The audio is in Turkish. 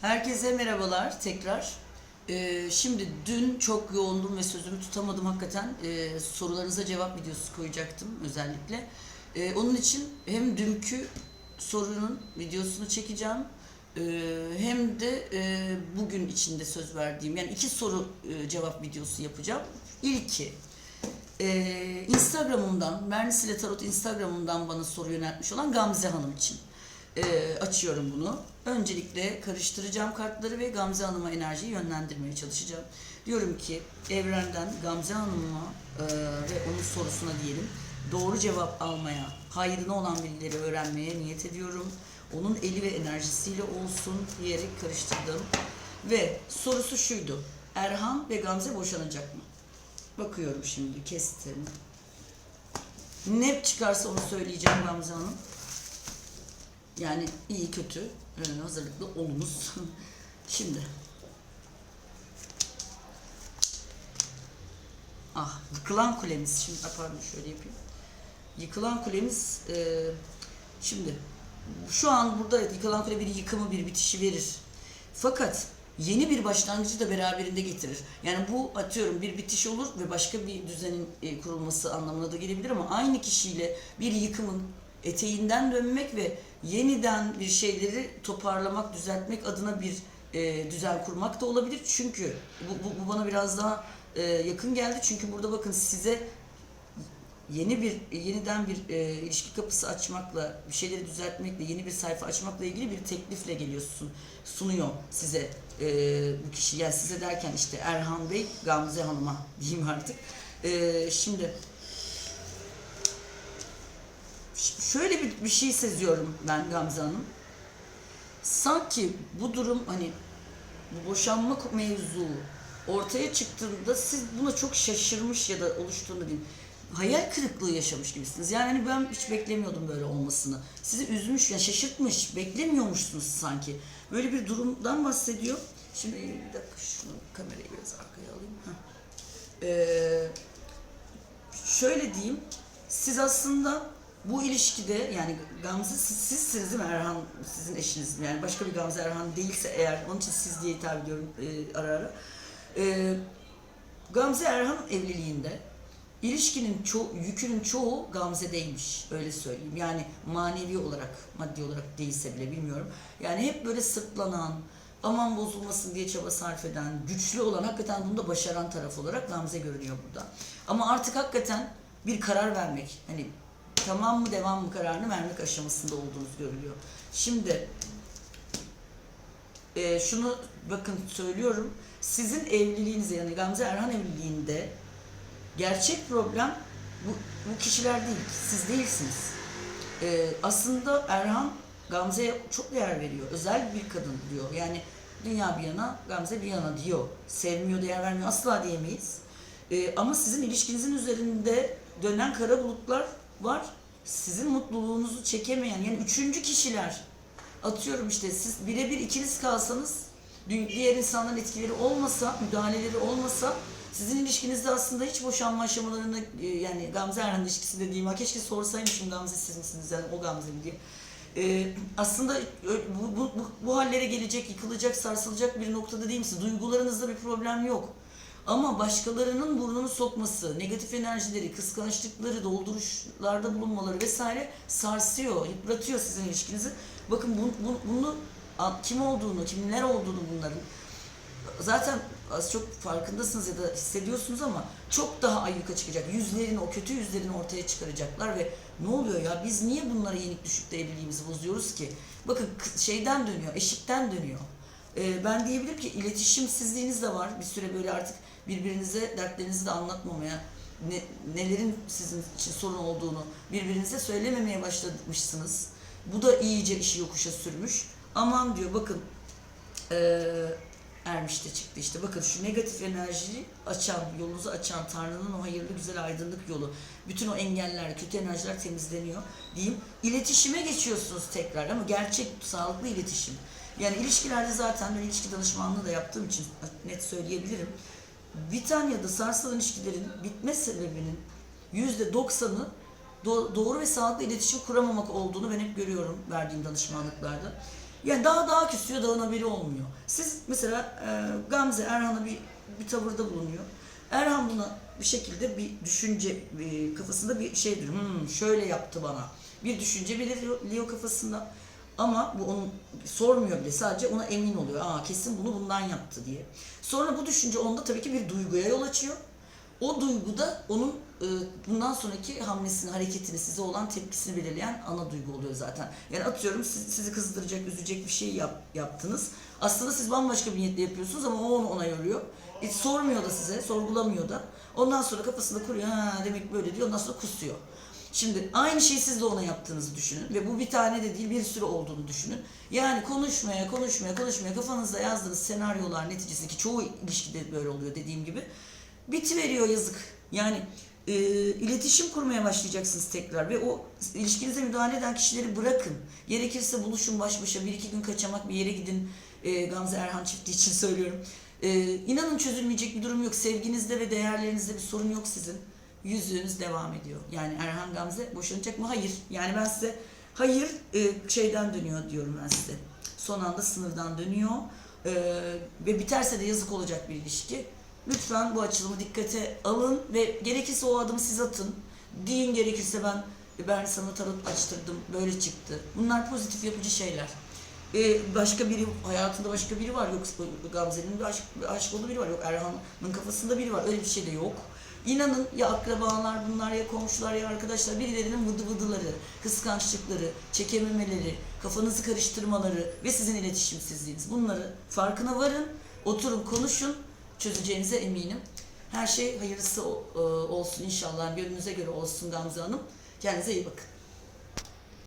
Herkese merhabalar tekrar. Ee, şimdi dün çok yoğundum ve sözümü tutamadım hakikaten. Ee, sorularınıza cevap videosu koyacaktım özellikle. Ee, onun için hem dünkü sorunun videosunu çekeceğim ee, hem de e, bugün içinde söz verdiğim yani iki soru e, cevap videosu yapacağım. İlki ee, Instagram'ımdan, Mernis ile Tarot Instagram'ımdan bana soru yöneltmiş olan Gamze Hanım için Ee, açıyorum bunu. Öncelikle karıştıracağım kartları ve Gamze Hanım'a enerjiyi yönlendirmeye çalışacağım. Diyorum ki evrenden Gamze Hanım'a e, ve onun sorusuna diyelim doğru cevap almaya, hayrına olan bilgileri öğrenmeye niyet ediyorum. Onun eli ve enerjisiyle olsun diyerek karıştırdım. Ve sorusu şuydu. Erhan ve Gamze boşanacak mı? Bakıyorum şimdi kestim. Ne çıkarsa onu söyleyeceğim Gamze Hanım. Yani iyi kötü e, hazırlıklı olunuz. şimdi. Ah yıkılan kulemiz. Şimdi pardon şöyle yapayım. Yıkılan kulemiz e, şimdi şu an burada yıkılan kule bir yıkımı bir bitişi verir. Fakat yeni bir başlangıcı da beraberinde getirir. Yani bu atıyorum bir bitiş olur ve başka bir düzenin e, kurulması anlamına da gelebilir ama aynı kişiyle bir yıkımın eteğinden dönmek ve yeniden bir şeyleri toparlamak, düzeltmek adına bir e, düzen kurmak da olabilir. Çünkü bu, bu, bu bana biraz daha e, yakın geldi. Çünkü burada bakın size yeni bir yeniden bir e, ilişki kapısı açmakla, bir şeyleri düzeltmekle, yeni bir sayfa açmakla ilgili bir teklifle geliyorsun, sunuyor size e, bu kişi. Yani size derken işte Erhan Bey, Gamze Hanım'a diyeyim artık. E, şimdi şöyle bir, bir şey seziyorum ben Gamze Hanım. Sanki bu durum hani bu boşanma mevzu ortaya çıktığında siz buna çok şaşırmış ya da oluştuğunu diyeyim. Hayal kırıklığı yaşamış gibisiniz. Yani hani ben hiç beklemiyordum böyle olmasını. Sizi üzmüş, yani şaşırtmış, beklemiyormuşsunuz sanki. Böyle bir durumdan bahsediyor. Şimdi bir dakika şunu kamerayı biraz arkaya alayım. Ee, şöyle diyeyim. Siz aslında bu ilişkide yani Gamze siz, sizsiniz değil mi Erhan sizin eşiniz mi? Yani başka bir Gamze Erhan değilse eğer onun için siz diye hitap ediyorum e, ara ara. E, Gamze Erhan evliliğinde ilişkinin ço yükünün çoğu Gamze'deymiş öyle söyleyeyim. Yani manevi olarak, maddi olarak değilse bile bilmiyorum. Yani hep böyle sırtlanan, aman bozulmasın diye çaba sarf eden, güçlü olan, hakikaten bunu da başaran taraf olarak Gamze görünüyor burada. Ama artık hakikaten bir karar vermek, hani tamam mı devam mı kararını vermek aşamasında olduğunuz görülüyor. Şimdi e, şunu bakın söylüyorum. Sizin evliliğinizde yani Gamze Erhan evliliğinde gerçek problem bu, bu kişiler değil, siz değilsiniz. E, aslında Erhan Gamze'ye çok değer veriyor. Özel bir kadın diyor. Yani dünya bir yana, Gamze bir yana diyor. Sevmiyor, değer vermiyor asla diyemeyiz. E, ama sizin ilişkinizin üzerinde dönen kara bulutlar var. Sizin mutluluğunuzu çekemeyen yani üçüncü kişiler atıyorum işte siz birebir ikiniz kalsanız diğer insanların etkileri olmasa, müdahaleleri olmasa sizin ilişkinizde aslında hiç boşanma aşamalarında e, yani Gamze Erhan ilişkisi dediğim ha keşke sorsaymışım Gamze siz misiniz yani o Gamze mi diye. E, aslında bu, bu, bu, bu hallere gelecek, yıkılacak, sarsılacak bir noktada değil misiniz? Duygularınızda bir problem yok. Ama başkalarının burnunu sokması, negatif enerjileri, kıskançlıkları, dolduruşlarda bulunmaları vesaire sarsıyor, yıpratıyor sizin ilişkinizi. Bakın bu, bu- bunu kim olduğunu, kimler olduğunu bunların zaten az çok farkındasınız ya da hissediyorsunuz ama çok daha ayyuka çıkacak. Yüzlerini, o kötü yüzlerini ortaya çıkaracaklar ve ne oluyor ya biz niye bunlara yenik düşüp de evliliğimizi bozuyoruz ki? Bakın şeyden dönüyor, eşikten dönüyor. Ee, ben diyebilirim ki iletişimsizliğiniz de var. Bir süre böyle artık birbirinize dertlerinizi de anlatmamaya, ne, nelerin sizin için sorun olduğunu birbirinize söylememeye başlamışsınız. Bu da iyice işi yokuşa sürmüş. Aman diyor bakın eee ermiş de çıktı işte. Bakın şu negatif enerjiyi açan, yolunuzu açan Tanrı'nın o hayırlı güzel aydınlık yolu. Bütün o engeller, kötü enerjiler temizleniyor diyeyim. İletişime geçiyorsunuz tekrar ama gerçek, sağlıklı iletişim. Yani ilişkilerde zaten ben ilişki danışmanlığı da yaptığım için net söyleyebilirim. Biten ya da sarsılan ilişkilerin bitme sebebinin yüzde doksanı do- doğru ve sağlıklı iletişim kuramamak olduğunu ben hep görüyorum verdiğim danışmanlıklarda. Yani daha daha küsüyor, dağın haberi olmuyor. Siz mesela e, Gamze Erhan'a bir, bir tavırda bulunuyor. Erhan buna bir şekilde bir düşünce bir kafasında bir şey diyor. Hmm, şöyle yaptı bana. Bir düşünce belirliyor kafasında. Ama bu onun sormuyor bile sadece ona emin oluyor. Aa kesin bunu bundan yaptı diye. Sonra bu düşünce onda tabii ki bir duyguya yol açıyor. O duyguda onun e, bundan sonraki hamlesini, hareketini, size olan tepkisini belirleyen ana duygu oluyor zaten. Yani atıyorum siz, sizi kızdıracak, üzecek bir şey yap, yaptınız. Aslında siz bambaşka bir niyetle yapıyorsunuz ama o onu ona yoruyor. Hiç sormuyor da size, sorgulamıyor da. Ondan sonra kafasında kuruyor, ha demek böyle diyor, ondan sonra kusuyor. Şimdi aynı şeyi siz de ona yaptığınızı düşünün ve bu bir tane de değil bir sürü olduğunu düşünün. Yani konuşmaya, konuşmaya, konuşmaya kafanızda yazdığınız senaryolar neticesi ki çoğu ilişkide böyle oluyor dediğim gibi bitiveriyor yazık. Yani e, iletişim kurmaya başlayacaksınız tekrar ve o ilişkinize müdahale eden kişileri bırakın. Gerekirse buluşun baş başa bir iki gün kaçamak bir yere gidin. E, Gamze Erhan çifti için söylüyorum. E, inanın çözülmeyecek bir durum yok. Sevginizde ve değerlerinizde bir sorun yok sizin. Yüzüğünüz devam ediyor. Yani Erhan Gamze boşanacak mı? Hayır. Yani ben size hayır e, şeyden dönüyor diyorum ben size. Son anda sınırdan dönüyor. E, ve biterse de yazık olacak bir ilişki. Lütfen bu açılımı dikkate alın ve gerekirse o adımı siz atın. Deyin gerekirse ben ben sana tarot açtırdım, böyle çıktı. Bunlar pozitif yapıcı şeyler. Ee, başka biri, hayatında başka biri var. Yok Gamze'nin bir aşk, aşk olduğu biri var. Yok Erhan'ın kafasında biri var. Öyle bir şey de yok. İnanın ya akrabalar bunlar ya komşular ya arkadaşlar birilerinin vıdı vıdıları, kıskançlıkları, çekememeleri, kafanızı karıştırmaları ve sizin iletişimsizliğiniz. Bunları farkına varın, oturun konuşun, çözeceğinize eminim. Her şey hayırlısı e, olsun inşallah. Gönlünüze göre olsun Gamze Hanım. Kendinize iyi bakın.